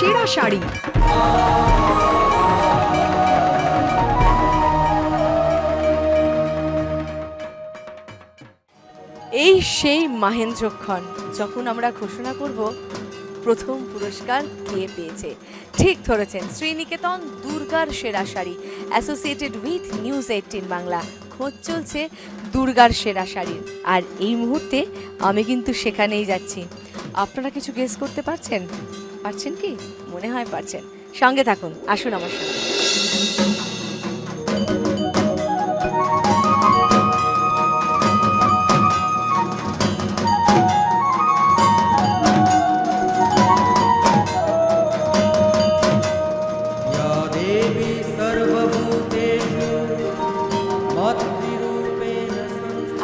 সেরা শাড়ি। এই সেই মাহেন্দ্রক্ষণ যখন আমরা ঘোষণা করব, প্রথম পুরস্কার কে পেয়েছে? ঠিক ধরেছেন, শ্রীনিকেতন দুর্গার সেরা sari associated with News eighteen Bangla. খোঁজ চলছে দুর্গার সেরা শাড়ির। আর এই মুহূর্তে আমি কিন্তু সেখানেই যাচ্ছি। আপনারা কিছু গেস করতে পারছেন? পারছেন কি? মনে হয় পারছেন। সঙ্গে থাকুন আসুন আমার সঙ্গে।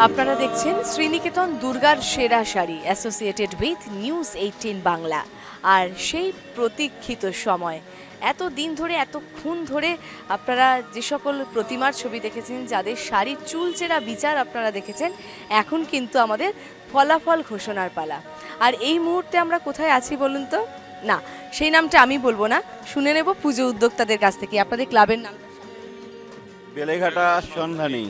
আপনারা দেখছেন শ্রীনিকেতন দুর্গার সেরা sari associated with News eighteen Bangla আর সেই প্রতীক্ষিত সময়। এত দিন ধরে এতক্ষণ ধরে আপনারা যে সকল প্রতিমার ছবি দেখেছেন, যাদের শাড়ির চুলচেরা বিচার আপনারা দেখেছেন, এখন কিন্তু আমাদের ফলাফল ঘোষণার পালা। আর এই মুহূর্তে আমরা কোথায় আছি বলুন তো? না, সেই নামটা আমি বলব না। শুনে নেব পুজো উদ্যোক্তাদের কাছ থেকে। আপনাদের ক্লাবের নাম বেলেঘাটা সন্ধানী।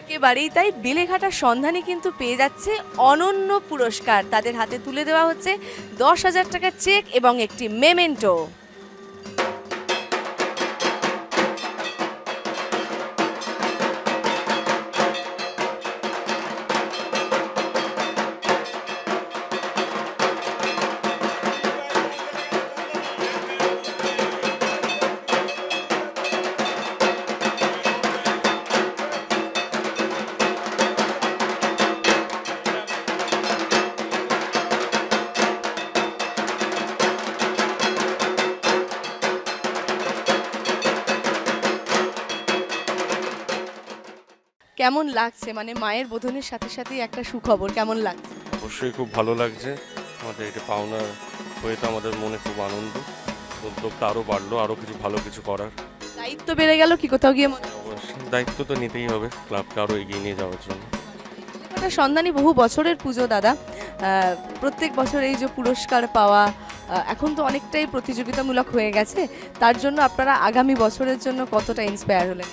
একেবারেই তাই বেলেঘাটার সন্ধানে কিন্তু পেয়ে যাচ্ছে অনন্য পুরস্কার। তাদের হাতে তুলে দেওয়া হচ্ছে দশ হাজার টাকার চেক এবং একটি মেমেন্টো। কেমন লাগছে? মানে মায়ের বোধনের সাথে সাথেই একটা সুখবর কেমন লাগছে? অবশ্যই খুব ভালো লাগছে। আমাদের এটা পাওনা হয়ে তো আমাদের মনে খুব আনন্দ। উদ্যোগটা আরও বাড়লো আরও কিছু ভালো কিছু করার। দায়িত্ব বেড়ে গেল কি কোথাও গিয়ে মনে অবশ্যই দায়িত্ব তো নিতেই হবে ক্লাবকে আরও এগিয়ে নিয়ে যাওয়ার জন্য। সন্ধানী বহু বছরের পুজো দাদা। প্রত্যেক বছর এই যে পুরস্কার পাওয়া এখন তো অনেকটাই প্রতিযোগিতামূলক হয়ে গেছে। তার জন্য আপনারা আগামী বছরের জন্য কতটা ইন্সপায়ার হলেন?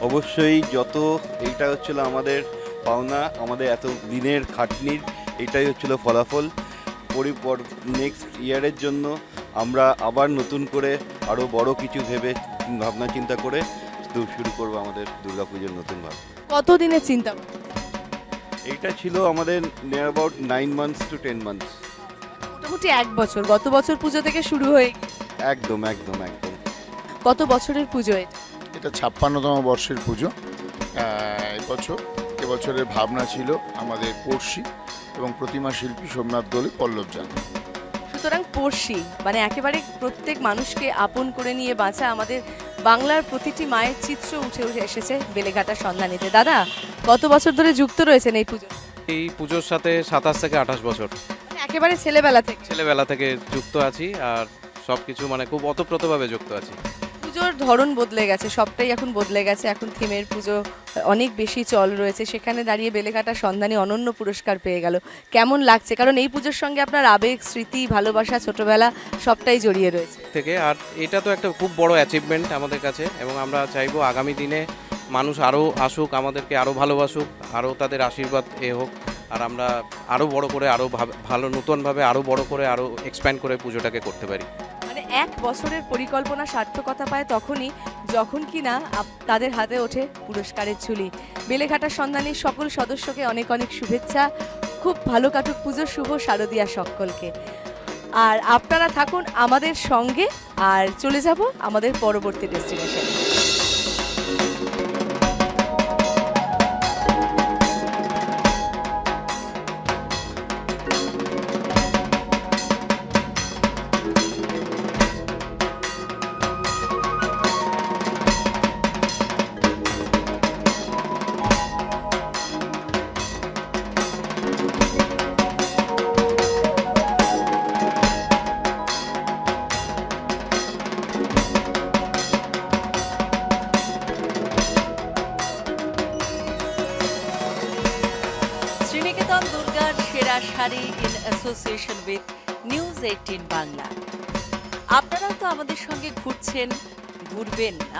অবশ্যই যত এইটা হচ্ছিল আমাদের পাওনা আমাদের এত দিনের খাটনির এটাই হচ্ছিল ফলাফল। পরিপর নেক্সট ইয়ারের জন্য আমরা আবার নতুন করে আরও বড় কিছু ভেবে ভাবনা চিন্তা করে শুরু করব আমাদের দুর্গাপুজোর নতুন ভাব কতদিনের চিন্তা? এইটা ছিল আমাদের near about nine months to ten months মোটামুটি এক বছর গত বছর পুজো থেকে শুরু হয়ে একদম একদম একদম। কত বছরের পুজো এটা? এটা ছাপ্পান্নতম বর্ষের পুজো। এবছর এবছরের ভাবনা ছিল আমাদের পড়শি এবং প্রতিমা শিল্পী সোমনাথ দোলে পল্লব যান সুতরাং পড়শি মানে একেবারে প্রত্যেক মানুষকে আপন করে নিয়ে বাঁচা আমাদের বাংলার প্রতিটি মায়ের চিত্র উঠে উঠে এসেছে বেলেঘাটা সন্ধানীতে। দাদা কত বছর ধরে যুক্ত রয়েছেন এই পুজো এই পুজোর সাথে সাতাশ থেকে আঠাশ বছর। একেবারে ছেলেবেলা থেকে। ছেলেবেলা থেকে যুক্ত আছি আর সব কিছু মানে খুব অতপ্রতভাবে যুক্ত আছি। পুজোর ধরন বদলে গেছে, সবটাই এখন বদলে গেছে। এখন থিমের পুজো, অনেক বেশি চল রয়েছে। সেখানে দাঁড়িয়ে বেলেঘাটা সন্ধানী অনন্য পুরস্কার পেয়ে গেল। কেমন লাগছে? কারণ এই পুজোর সঙ্গে আপনার আবেগ, স্মৃতি, ভালোবাসা, ছোটবেলা সবটাই জড়িয়ে রয়েছে। থেকে, আর এটা তো একটা খুব বড় অ্যাচিভমেন্ট আমাদের কাছে, এবং আমরা চাইব আগামী দিনে মানুষ আরও আসুক, আমাদেরকে আরও ভালোবাসুক, আরও তাদের আশীর্বাদ এ হোক, আর আমরা আরও বড় করে, আরও ভালো নতুনভাবে আরও বড় করে, আরও এক্সপ্যান্ড করে পুজোটাকে করতে পারি। এক বছরের পরিকল্পনা সার্থকতা পায় তখনই, যখন কিনা আপ- তাদের হাতে ওঠে পুরস্কারের ঝুলি। বেলেঘাটার সন্ধানী সকল সদস্যকে অনেক অনেক শুভেচ্ছা, খুব ভালো কাটুক পুজো, শুভ শারদিয়া সকলকে। আর আপনারা থাকুন আমাদের সঙ্গে, আর চলে যাব আমাদের পরবর্তী ডেস্টিনেশন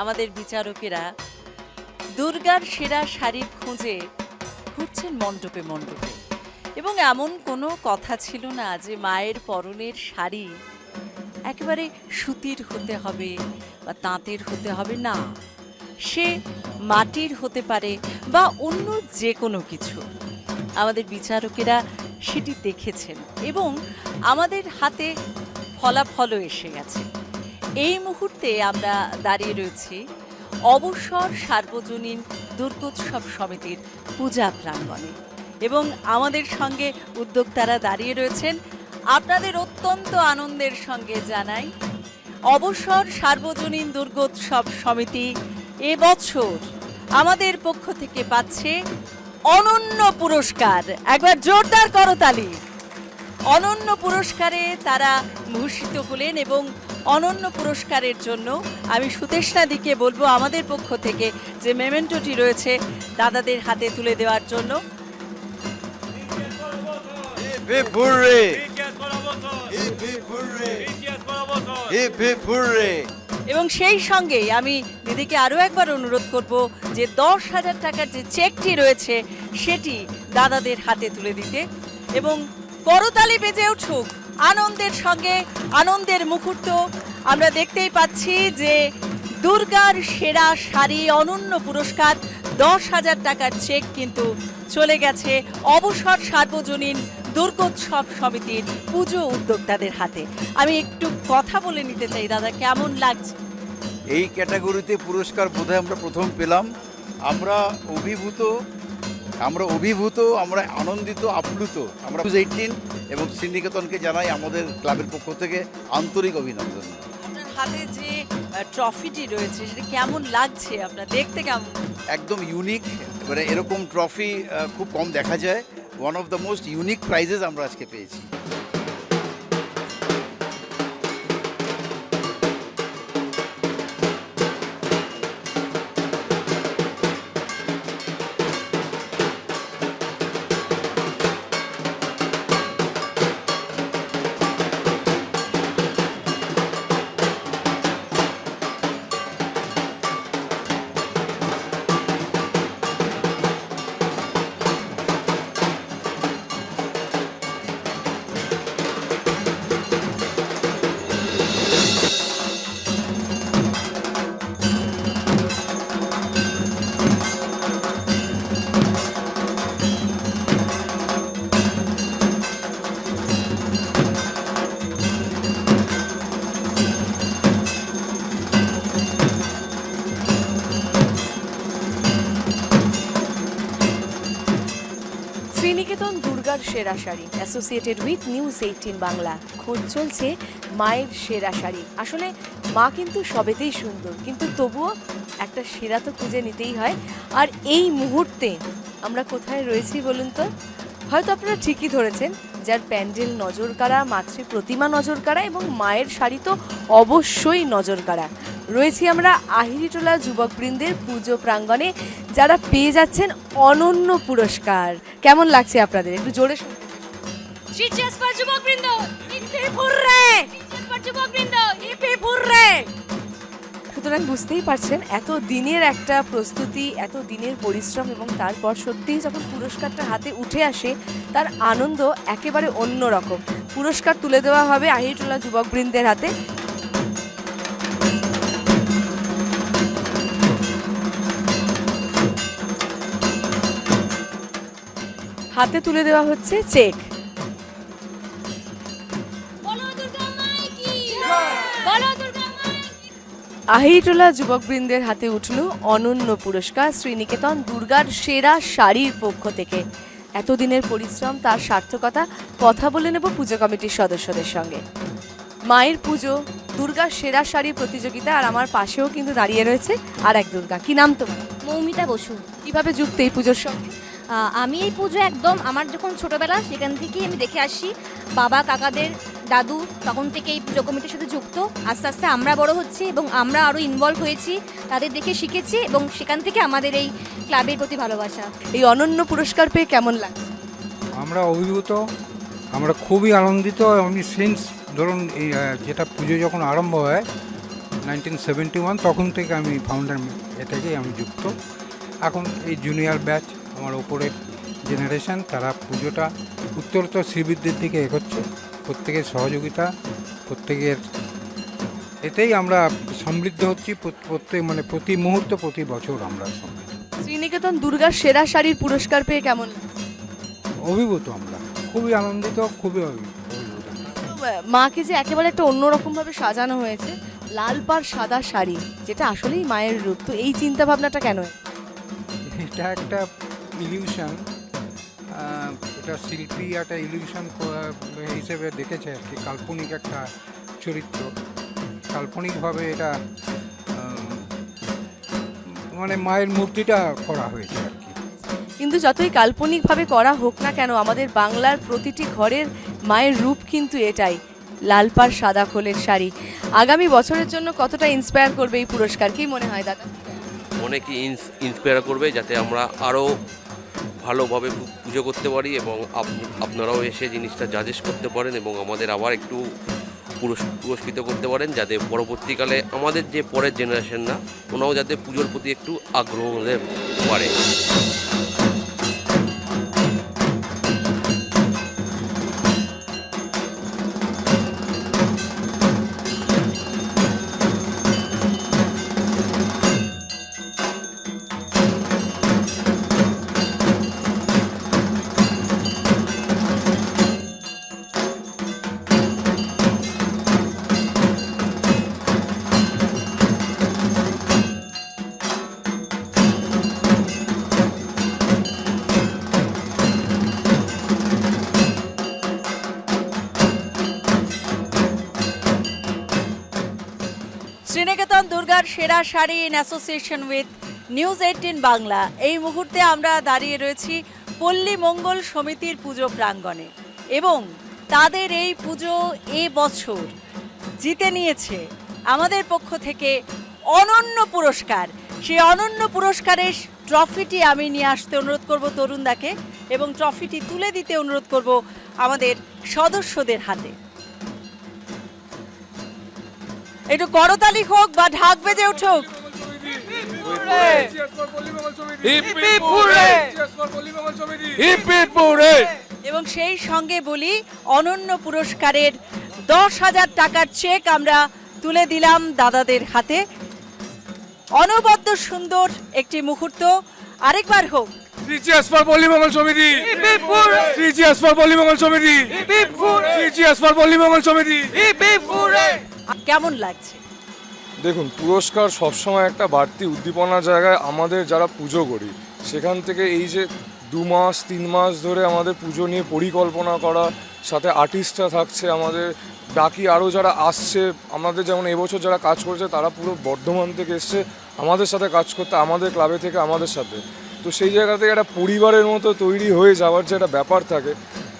আমাদের বিচারকেরা দুর্গার সেরা শাড়ির খোঁজে ঘুরছেন মণ্ডপে মণ্ডপে। এবং এমন কোনো কথা ছিল না যে মায়ের পরনের শাড়ি একেবারে সুতির হতে হবে বা তাঁতের হতে হবে না। সে মাটির হতে পারে বা অন্য যে কোনো কিছু। আমাদের বিচারকেরা সেটি দেখেছেন এবং আমাদের হাতে ফলাফলও এসে গেছে। এই মুহূর্তে আমরা দাঁড়িয়ে রয়েছি অবসর সার্বজনীন দুর্গোৎসব সমিতির পূজা প্রাঙ্গণে। এবং আমাদের সঙ্গে উদ্যোক্তারা দাঁড়িয়ে রয়েছেন। আপনাদের অত্যন্ত আনন্দের সঙ্গে জানাই, অবসর সার্বজনীন দুর্গোৎসব সমিতি এবছর আমাদের পক্ষ থেকে পাচ্ছে অনন্য পুরস্কার। একবার জোরদার করতালি অনন্য পুরস্কারে তারা ভূষিত হলেন এবং অনন্য পুরস্কারের জন্য আমি সুতেষ্ণা দিকে বলব আমাদের পক্ষ থেকে যে মেমেন্টোটি রয়েছে দাদাদের হাতে তুলে দেওয়ার জন্য! এবং সেই সঙ্গেই আমি দিদিকে আরও একবার অনুরোধ করব যে দশ হাজার টাকার যে চেকটি রয়েছে সেটি দাদাদের হাতে তুলে দিতে। এবং করতালি বেজে উঠুক। আনন্দের সঙ্গে, আনন্দের মুহূর্ত আমরা দেখতেই পাচ্ছি যে দুর্গার সেরা শাড়ি অনন্য পুরস্কার, দশ হাজার টাকার চেক কিন্তু চলে গেছে অবসর সার্বজনীন দুর্গোৎসব সমিতির পুজো উদ্যোক্তাদের হাতে। আমি একটু কথা বলে নিতে চাই, দাদা, কেমন লাগছে? এই ক্যাটাগরিতে পুরস্কার বোধহয় আমরা প্রথম পেলাম। আমরা অভিভূত আমরা অভিভূত আমরা আনন্দিত আপ্লুত। আমরা এইটিন এবং শ্রীনিকেতনকে জানাই আমাদের ক্লাবের পক্ষ থেকে আন্তরিক অভিনন্দন। আপনার হাতে যে ট্রফিটি রয়েছে সেটা কেমন লাগছে? আপনার দেখতে কেমন? একদম ইউনিক মানে এরকম ট্রফি খুব কম দেখা যায়। One of the most unique prizes আমরা আজকে পেয়েছি। শ্রীনিকেতন দুর্গার সেরা sari. Associated with News eighteen Bangla. খোঁজ চলছে মায়ের সেরা শাড়ি। আসলে মা কিন্তু সবেতেই সুন্দর, কিন্তু তবুও একটা সেরা তো খুঁজে নিতেই হয়। আর এই মুহূর্তে আমরা কোথায় রয়েছি বলুন তো? হয়তো আপনারা ঠিকই ধরেছেন, যার প্যান্ডেল নজর কাড়া মাতৃ প্রতিমা নজর কাড়া এবং মায়ের শাড়ি তো অবশ্যই নজর কাড়া রয়েছি আমরা আহিরিটোলা যুবকবৃন্দের পুজো প্রাঙ্গণে, যারা পেয়ে যাচ্ছেন অনন্য পুরস্কার। কেমন লাগছে আপনাদের? একটু জোরে যুবকবৃন্দ যুবকবৃন্দ! সুতরাং বুঝতেই পারছেন, এত দিনের একটা প্রস্তুতি, এত দিনের পরিশ্রম এবং তারপর সত্যিই যখন পুরস্কারটা হাতে উঠে আসে, তার আনন্দ একেবারে অন্য রকম। পুরস্কার তুলে দেওয়া হবে আহিরটোলা যুবকবৃন্দের হাতে। হাতে তুলে দেওয়া হচ্ছে চেক। আহিটোলা যুবকবৃন্দের হাতে উঠল অনন্য পুরস্কার শ্রীনিকেতন দুর্গার সেরা শাড়ির পক্ষ থেকে। এতদিনের পরিশ্রম তার সার্থকতা কথা বলে নেব পুজো কমিটির সদস্যদের সঙ্গে। মায়ের পুজো দুর্গার সেরা শাড়ি প্রতিযোগিতা আর আমার পাশেও কিন্তু দাঁড়িয়ে রয়েছে আর এক দুর্গা। কি নাম তোমার? মৌমিতা বসু। কীভাবে যুক্ত এই পুজোর সঙ্গে? আমি এই পুজো একদম আমার যখন ছোটবেলা সেখান থেকেই আমি দেখে আসি। বাবা কাকাদের দাদু তখন থেকে এই পুজো কমিটির সাথে যুক্ত। আস্তে আস্তে আমরা বড় হচ্ছি এবং আমরা আরও ইনভলভ হয়েছি তাদের দেখে শিখেছি এবং সেখান থেকে আমাদের এই ক্লাবের প্রতি ভালোবাসা। এই অনন্য পুরস্কার পেয়ে কেমন লাগে? আমরা অভিভূত আমরা খুবই আনন্দিত আমি সিন্স ধরুন এই যেটা পুজো যখন আরম্ভ হয় নাইনটিন সেভেন্টি ওয়ান তখন থেকে আমি ফাউন্ডার এটাকেই আমি যুক্ত। এখন এই জুনিয়র ব্যাচ আমার ওপরের জেনারেশন তারা পুজোটা উত্তরোত্তর শ্রীবৃদ্ধির দিকে এগোচ্ছে। প্রত্যেকের সহযোগিতা প্রত্যেকের এতেই আমরা সমৃদ্ধ হচ্ছি প্রত্যেক মানে প্রতি মুহূর্ত প্রতি বছর আমরা সমৃদ্ধ শ্রীনিকেতন দুর্গার সেরা শাড়ির পুরস্কার পেয়ে কেমন? অভিভূত আমরা। খুবই আনন্দিত খুবই অভিভূত মাকে যে একেবারে একটা অন্যরকম ভাবে সাজানো হয়েছে লাল পাড় সাদা শাড়ি যেটা আসলেই মায়ের রূপ। তো এই চিন্তা ভাবনাটা কেন? এটা একটা ইলিউশন এটা শিল্পী একটা ইলিউশন হিসেবে দেখেছে আর কি। কাল্পনিক একটা চরিত্র। কাল্পনিকভাবে এটা মানে মায়ের মূর্তিটা করা হয়েছে আর কি। কিন্তু যতই কাল্পনিকভাবে করা হোক না কেন আমাদের বাংলার প্রতিটি ঘরের মায়ের রূপ কিন্তু এটাই। লাল পাড় সাদা খোলের শাড়ি। আগামী বছরের জন্য কতটা ইন্সপায়ার করবে এই পুরস্কার? কি মনে হয় দাদা? অনেকে ইন্সপায়ার করবে? যাতে আমরা আরও ভালোভাবে পুজো করতে পারি এবং আপ- আপনারাও এসে জিনিসটা জাজেস করতে পারেন এবং আমাদের আবার একটু পুরস- পুরস্কৃত করতে পারেন যাতে পরবর্তীকালে আমাদের যে পরের জেনারেশন না, ওনাও যাতে পুজোর প্রতি একটু আগ্রহ পারে। সেরা sari in association with News eighteen Bangla এই মুহূর্তে আমরা দাঁড়িয়ে রয়েছি পল্লী মঙ্গল সমিতির পুজো প্রাঙ্গণে এবং তাদের এই পুজো এ বছর জিতে নিয়েছে আমাদের পক্ষ থেকে অনন্য পুরস্কার। সেই অনন্য পুরস্কারের ট্রফিটি আমি নিয়ে আসতে অনুরোধ করব তরুণদাকে এবং ট্রফিটি তুলে দিতে অনুরোধ করব আমাদের সদস্যদের হাতে। একটু করতালি হোক বা ঢাক বেজে উঠুক। এবং সেই সঙ্গে বলি অনন্য পুরস্কারের দশ হাজার টাকার চেক আমরা তুলে দিলাম দাদাদের হাতে। অনবদ্য সুন্দর একটি মুহূর্ত। আরেকবার হোক। পল্লীমঙ্গল সমিতি। ত্রিচিয়াস ফর পল্লীমঙ্গল সমিতি। ত্রিচিয়াস ফর পল্লীমঙ্গল সমিতি। কেমন লাগছে? দেখুন, পুরস্কার সবসময় একটা বাড়তি উদ্দীপনার জায়গায় আমাদের যারা পুজো করি, সেখান থেকে এই যে দু মাস, তিন মাস ধরে আমাদের পুজো নিয়ে পরিকল্পনা করা, সাথে আর্টিস্টরা থাকছে আমাদের, বাকি আরও যারা আসছে, আমাদের যেমন এবছর যারা কাজ করেছে, তারা পুরো বর্ধমান থেকে এসছে, আমাদের সাথে কাজ করতে, আমাদের ক্লাবে থেকে আমাদের সাথে। তো সেই জায়গা থেকে একটা পরিবারের মতো তৈরি হয়ে যাওয়ার যে একটা ব্যাপার থাকে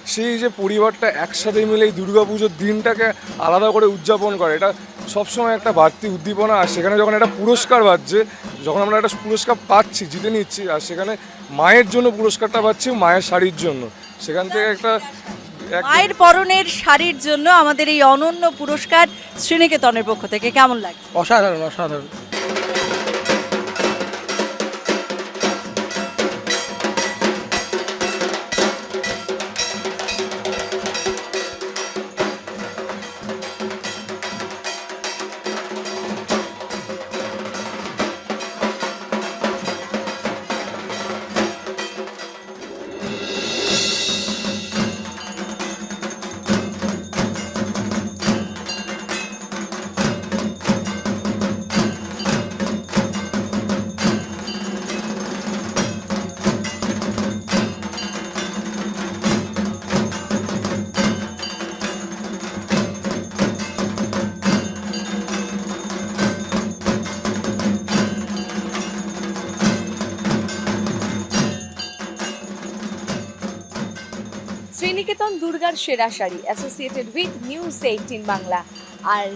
সেই যে পরিবারটা একসাথে মিলে এই দুর্গাপুজোর দিনটাকে আলাদা করে উদযাপন করে এটা সবসময় একটা বাড়তি উদ্দীপনা। আর সেখানে যখন একটা পুরস্কার পাচ্ছে যখন আমরা একটা পুরস্কার পাচ্ছি জিতে নিচ্ছি আর সেখানে মায়ের জন্য পুরস্কারটা পাচ্ছি মায়ের শাড়ির জন্য। সেখান থেকে একটা একটা- মায়ের পরনের শাড়ির জন্য আমাদের এই অনন্য পুরস্কার শ্রীনিকেতনের পক্ষ থেকে কেমন লাগে? অসাধারণ অসাধারণ। দুর্গার সেরা sari associated with News eighteen Bangla. আর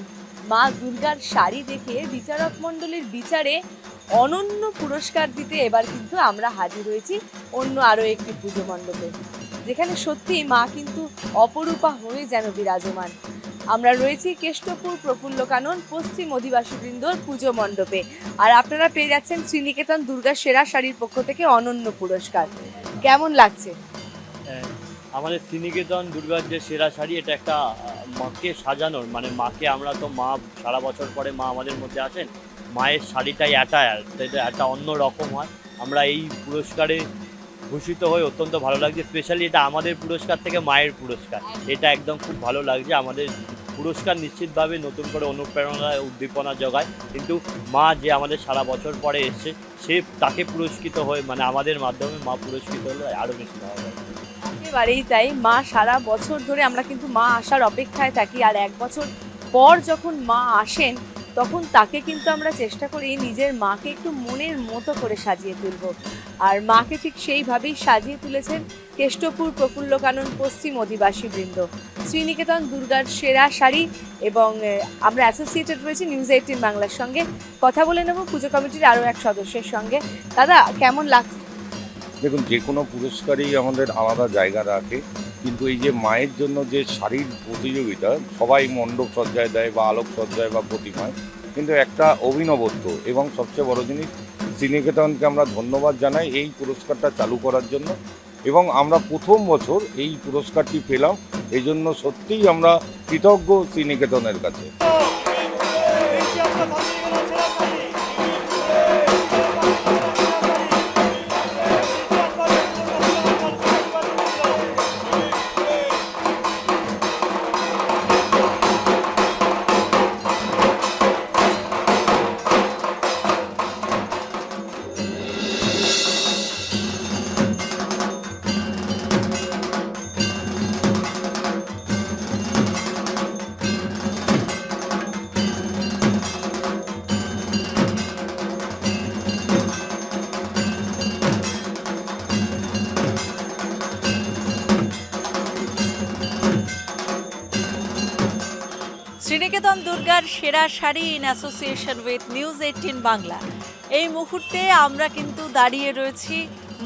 মা দুর্গার শাড়ি দেখে বিচারক মণ্ডলীর বিচারে অনন্য পুরস্কার দিতে এবার কিন্তু আমরা হাজির হয়েছি অন্য আরও একটি পুজো মণ্ডপে যেখানে সত্যি মা কিন্তু অপরূপা হয়ে যেন বিরাজমান। আমরা রয়েছি কেষ্টপুর প্রফুল্ল কানন পশ্চিম অধিবাসী বৃন্দর পুজো মণ্ডপে। আর আপনারা পেয়ে যাচ্ছেন শ্রীনিকেতন দুর্গা সেরা শাড়ির পক্ষ থেকে অনন্য পুরস্কার। কেমন লাগছে? হ্যাঁ, আমাদের শ্রীনিকেতন দুর্গার যে সেরা শাড়ি, এটা একটা মাকে সাজানোর মানে মাকে আমরা তো মা সারা বছর পরে মা আমাদের মধ্যে আসেন, মায়ের শাড়িটাই অ্যাটায়ার এটা একটা অন্য রকম হয়। আমরা এই পুরস্কারে ভূষিত হয়ে অত্যন্ত ভালো লাগছে স্পেশালি এটা আমাদের পুরস্কার থেকে মায়ের পুরস্কার। এটা একদম খুব ভালো লাগছে, আমাদের পুরস্কার নিশ্চিতভাবে নতুন করে অনুপ্রেরণা উদ্দীপনা জোগায়। কিন্তু মা যে আমাদের সারা বছর পরে এসছে, সে তাকে পুরস্কৃত হয়ে মানে আমাদের মাধ্যমে মা পুরস্কৃত হলে আরও বেশি ভালো একেবারেই তাই মা সারা বছর ধরে আমরা কিন্তু মা আসার অপেক্ষায় থাকি। আর এক বছর পর যখন মা আসেন, তখন তাকে কিন্তু আমরা চেষ্টা করি নিজের মাকে একটু মনের মতো করে সাজিয়ে তুলব। আর মাকে ঠিক সেইভাবেই সাজিয়ে তুলেছেন কেষ্টপুর প্রফুল্ল কানন পশ্চিম অধিবাসী বৃন্দ। শ্রীনিকেতন দুর্গার সেরা শাড়ি এবং আমরা অ্যাসোসিয়েটেড রয়েছি নিউজ এইটিন বাংলার সঙ্গে। কথা বলে নেব পুজো কমিটির আরও এক সদস্যের সঙ্গে। দাদা, কেমন লাগছে? দেখুন, যে কোনো পুরস্কারই আমাদের আলাদা জায়গা রাখে, কিন্তু এই যে মায়ের জন্য যে শাড়ির প্রতিযোগিতা, সবাই মণ্ডপ সজ্জায় দেয় বা আলোক সজ্জায় বা প্রতিমায়, কিন্তু একটা অভিনবত্ব এবং সবচেয়ে বড় জিনিস, শ্রীনিকেতনকে আমরা ধন্যবাদ জানাই এই পুরস্কারটা চালু করার জন্য এবং আমরা প্রথম বছর এই পুরস্কারটি পেলাম এই জন্য সত্যিই আমরা কৃতজ্ঞ শ্রীনিকেতনের কাছে। শ্রীনিকেতন দুর্গার সেরা sari in association with News eighteen Bangla এই মুহূর্তে আমরা কিন্তু দাঁড়িয়ে রয়েছি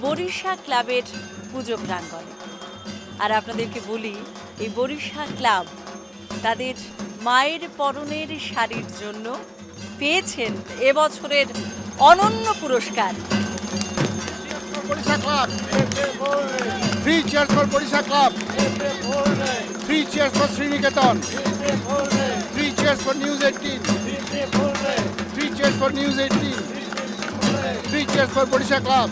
বরিশা ক্লাবের পুজো প্রাঙ্গণে আর আপনাদেরকে বলি, এই বরিশা ক্লাব তাদের মায়ের পরনের শাড়ির জন্য পেয়েছেন এবছরের অনন্য পুরস্কার Odisha Club. Three cheers for Sriniketan. Cheers for News 18. Three cheers for News 18. Three cheers for Odisha Club.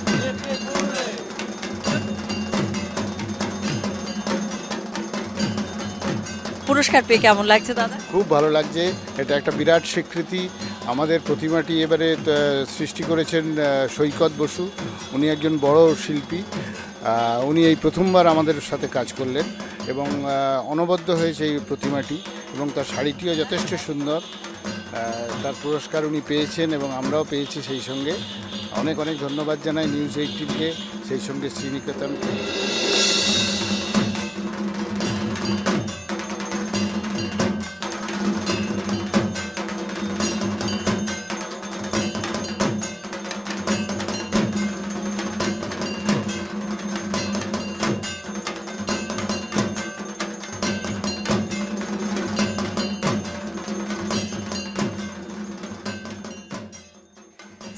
পুরস্কার পেয়ে কেমন লাগছে দাদা খুব ভালো লাগছে এটা একটা বিরাট স্বীকৃতি আমাদের প্রতিমাটি এবারে সৃষ্টি করেছেন সৈকত বসু উনি একজন বড় শিল্পী উনি এই প্রথমবার আমাদের সাথে কাজ করলেন এবং অনবদ্য হয়েছে এই প্রতিমাটি এবং তার শাড়িটিও যথেষ্ট সুন্দর। তার পুরস্কার উনি পেয়েছেন এবং আমরাও পেয়েছি সেই সঙ্গে। অনেক অনেক ধন্যবাদ জানাই নিউজ এইটিনকে, সেই সঙ্গে শ্রীনিকেতনকে।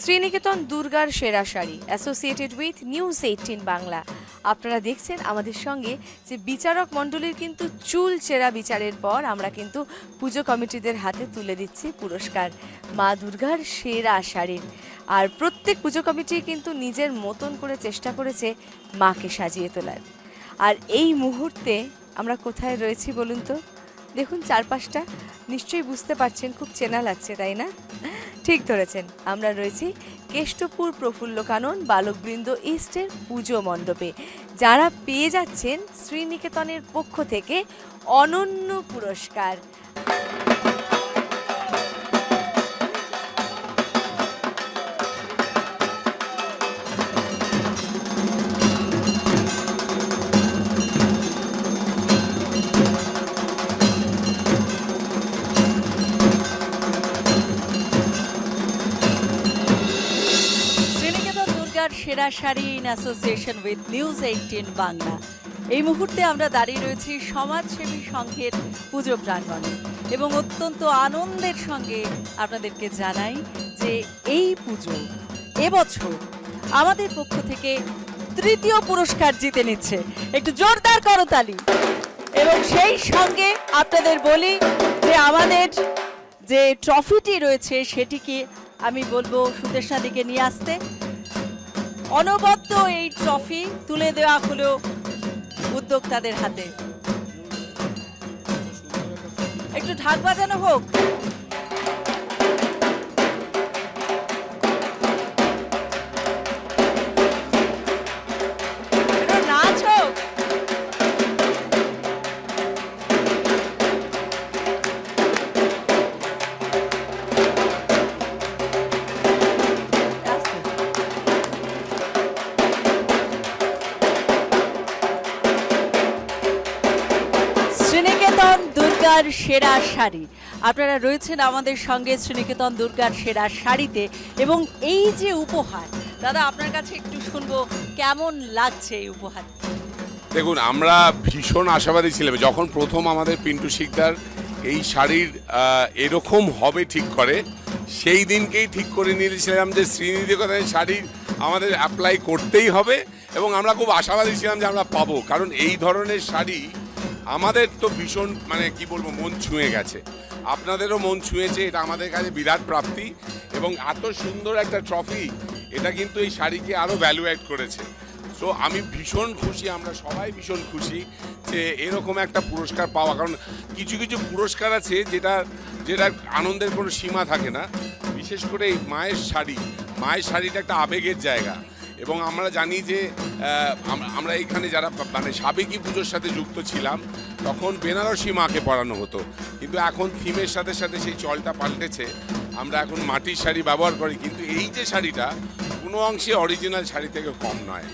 শ্রীনিকেতন দুর্গার সেরা sari associated with News eighteen Bangla. আপনারা দেখছেন আমাদের সঙ্গে যে বিচারক মণ্ডলীর কিন্তু চুল চেরা বিচারের পর আমরা কিন্তু পুজো কমিটিদের হাতে তুলে দিচ্ছি পুরস্কার, মা দুর্গার সেরা শাড়ির। আর প্রত্যেক পুজো কমিটি কিন্তু নিজের মতন করে চেষ্টা করেছে মাকে সাজিয়ে তোলার। আর এই মুহূর্তে আমরা কোথায় রয়েছি বলুন তো? দেখুন চারপাশটা নিশ্চয়ই বুঝতে পারছেন, খুব চেনা লাগছে, তাই না? ঠিক ধরেছেন, আমরা রয়েছি কেষ্টপুর প্রফুল্ল কানন বালকবৃন্দ ইস্টের পুজো মণ্ডপে। যারা পেয়ে যাচ্ছেন শ্রীনিকেতনের পক্ষ থেকে অনন্য পুরস্কার। সেরা sari in association with News eighteen Bangla এই মুহূর্তে আমরা দাঁড়িয়ে রয়েছি সমাজসেবী সংঘের পুজো প্রাঙ্গণে এবং অত্যন্ত আনন্দের সঙ্গে আপনাদেরকে জানাই যে এই পুজো এবছর আমাদের পক্ষ থেকে তৃতীয় পুরস্কার জিতে নিচ্ছে। একটু জোরদার করতালি এবং সেই সঙ্গে আপনাদের বলি যে আমাদের যে ট্রফিটি রয়েছে সেটিকে আমি বলব সুদেশাদিকে নিয়ে আসতে। অনবদ্য এই ট্রফি তুলে দেওয়া হলো উদ্যোক্তাদের হাতে। একটু ঢাক বাজানো হোক। শাড়ি। আপনারা রয়েছেন আমাদের সঙ্গে শ্রীনিকেতন দুর্গার সেরা শাড়িতে এবং এই যে উপহার, দাদা আপনার কাছে একটু শুনব কেমন লাগছে এই উপহার? দেখুন, আমরা ভীষণ আশাবাদী ছিলাম। যখন প্রথম আমাদের পিন্টু শিকদার এই শাড়ির এরকম হবে ঠিক করে, সেই দিনকেই ঠিক করে নিয়েছিলাম যে শ্রীনিধিকতার শাড়ি আমাদের অ্যাপ্লাই করতেই হবে এবং আমরা খুব আশাবাদী ছিলাম যে আমরা পাবো। কারণ এই ধরনের শাড়ি আমাদের তো ভীষণ মানে কি বলব, মন ছুঁয়ে গেছে। আপনাদেরও মন ছুঁয়েছে, এটা আমাদের কাছে বিরাট প্রাপ্তি এবং এত সুন্দর একটা ট্রফি এটা কিন্তু এই শাড়িকে আরও ভ্যালু অ্যাড করেছে। সো আমি ভীষণ খুশি, আমরা সবাই ভীষণ খুশি যে এরকম একটা পুরস্কার পাওয়া। কারণ কিছু কিছু পুরস্কার আছে যেটা যেটা আনন্দের কোনো সীমা থাকে না। বিশেষ করে এই মায়ের শাড়ি, মায়ের শাড়িটা একটা আবেগের জায়গা। এবং আমরা জানি যে আমরা এখানে যারা মানে সাবেকি পুজোর সাথে যুক্ত ছিলাম, তখন বেনারসি মাকে পড়ানো হতো। কিন্তু এখন থিমের সাথে সাথে সেই চলটা পাল্টেছে। আমরা এখন মাটির শাড়ি ব্যবহার করি, কিন্তু এই যে শাড়িটা কোনো অংশে অরিজিনাল শাড়ি থেকে কম নয়।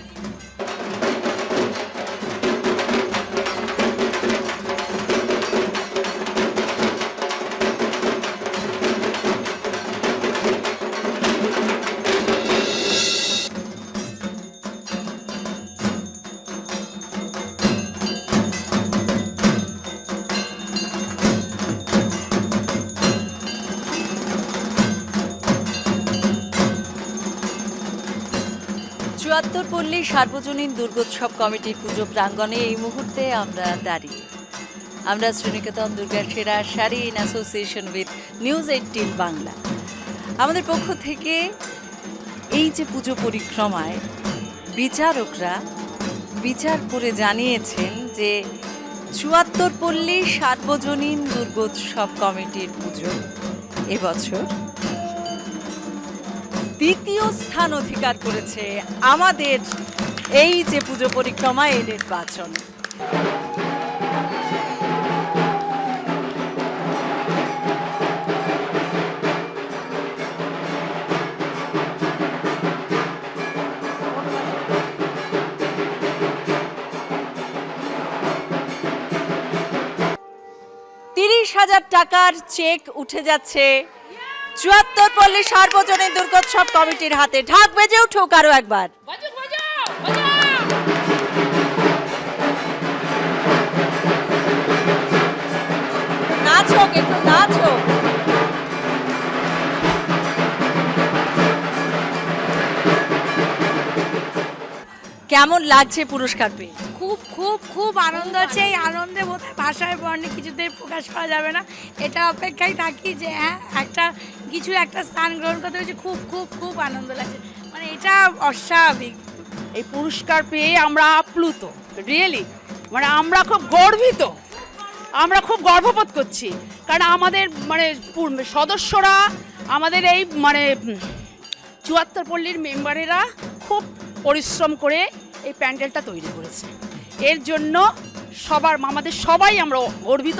পল্লী সার্বজনীন দুর্গোৎসব কমিটির পুজো প্রাঙ্গণে এই মুহূর্তে আমরা দাঁড়িয়ে। আমরা শ্রীনিকেতন দুর্গার সেরা sari in association with News eighteen Bangla. আমাদের পক্ষ থেকে এই যে পুজো পরিক্রমায় বিচারকরা বিচার করে জানিয়েছেন যে চুয়াত্তর পল্লী সার্বজনীন দুর্গোৎসব কমিটির পুজো এবছর দ্বিতীয় স্থান অধিকার করেছে আমাদের এই যে পুজো পরিক্রমা, এই নির্বাচন। তিরিশ হাজার টাকার চেক উঠে যাচ্ছে চুয়াত্তর পল্লী সার্বজনীন দুর্গোৎসব কমিটির হাতে ঢাক বেজে উঠুক আরও একবার। নাচ হোক একটু নাচ হোক। কেমন লাগছে পুরস্কার পেয়ে? খুব খুব খুব আনন্দ আছে এই আনন্দে বোধহয় ভাষায় বর্ণে কিছুতেই প্রকাশ করা যাবে না। এটা অপেক্ষায় থাকি যে হ্যাঁ একটা কিছু একটা স্থান গ্রহণ করতে হয়েছে খুব খুব খুব আনন্দ লাগছে। মানে এটা অস্বাভাবিক। এই পুরস্কার পেয়ে আমরা আপ্লুত রিয়েলি মানে আমরা খুব গর্বিত, আমরা খুব গর্ববোধ করছি। কারণ আমাদের মানে সদস্যরা, আমাদের এই মানে চুয়াত্তর পল্লীর মেম্বারেরা খুব পরিশ্রম করে এই প্যান্ডেলটা তৈরি করেছে। এর জন্য সবার, আমাদের সবাই আমরা গর্বিত।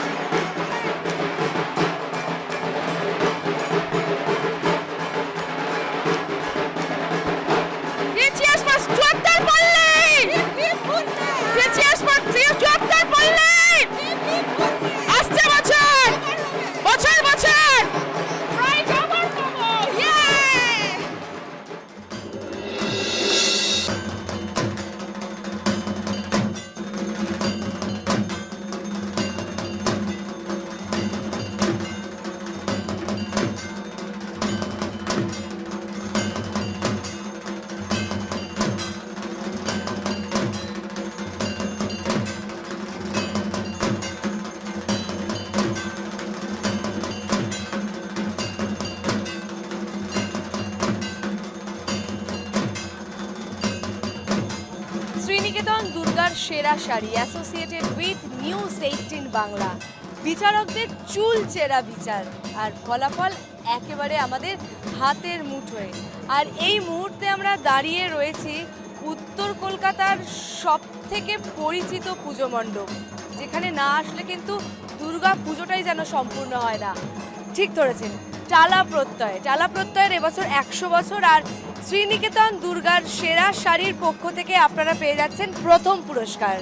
Sari associated with News eighteen Bangla. বিচারকদের চুল চেরা বিচার, আর ফলাফল একেবারে আমাদের হাতের মুঠোয়। আর এই মুহূর্তে আমরা দাঁড়িয়ে রয়েছি উত্তর কলকাতার সব থেকে পরিচিত পুজো মণ্ডপ, যেখানে না আসলে কিন্তু দুর্গা পুজোটাই যেন সম্পূর্ণ হয় না। ঠিক ধরেছেন, টালা প্রত্যয়। টালা প্রত্যয়ের এবছর একশো বছর, আর শ্রীনিকেতন দুর্গার সেরা শাড়ির পক্ষ থেকে আপনারা পেয়ে যাচ্ছেন প্রথম পুরস্কার।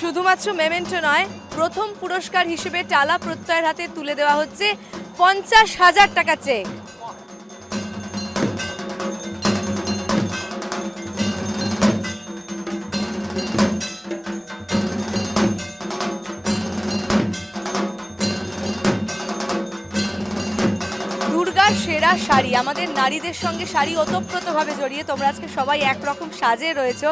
শুধুমাত্র মেমেন্টো নয় প্রথম পুরস্কার হিসেবে টালা প্রত্যয়ের হাতে তুলে দেওয়া হচ্ছে পঞ্চাশ হাজার টাকা চেক। সেরা শাড়ি। আমাদের নারীদের সঙ্গে শাড়ি ওতপ্রোতভাবে জড়িয়ে তোমরা আজকে সবাই একরকম সাজে রয়েছো।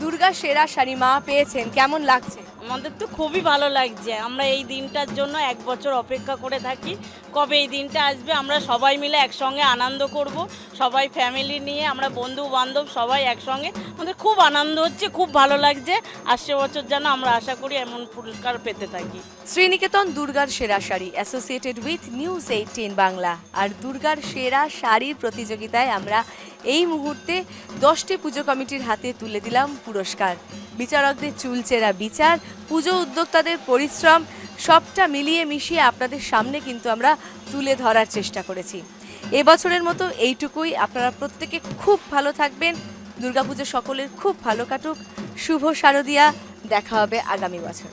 দুর্গা সেরা শাড়ি মা পেয়েছেন, কেমন লাগছে? আমাদের তো খুবই ভালো লাগছে। আমরা এই দিনটার জন্য এক বছর অপেক্ষা করে থাকি। কবে এই দিনটা আসবে আমরা সবাই মিলে একসঙ্গে আনন্দ করব। সবাই ফ্যামিলি নিয়ে, আমরা বন্ধু বান্ধব সবাই একসঙ্গে। আমাদের খুব আনন্দ হচ্ছে, খুব ভালো লাগছে। আসছে বছর যেন আমরা আশা করি এমন পুরস্কার পেতে থাকি। শ্রীনিকেতন দুর্গার সেরা sari associated with News eighteen Bangla. আর দুর্গার সেরা শাড়ির প্রতিযোগিতায় আমরা এই মুহূর্তে দশটি পুজো কমিটির হাতে তুলে দিলাম পুরস্কার। বিচারকদের চুলচেরা বিচার, পুজো উদ্যোক্তাদের পরিশ্রম সবটা মিলিয়ে মিশিয়ে আপনাদের সামনে কিন্তু আমরা তুলে ধরার চেষ্টা করেছি। এবছরের মতো এইটুকুই। আপনারা প্রত্যেকে খুব ভালো থাকবেন। দুর্গাপুজো সকলের খুব ভালো কাটুক। শুভ শারদিয়া। দেখা হবে আগামী বছর।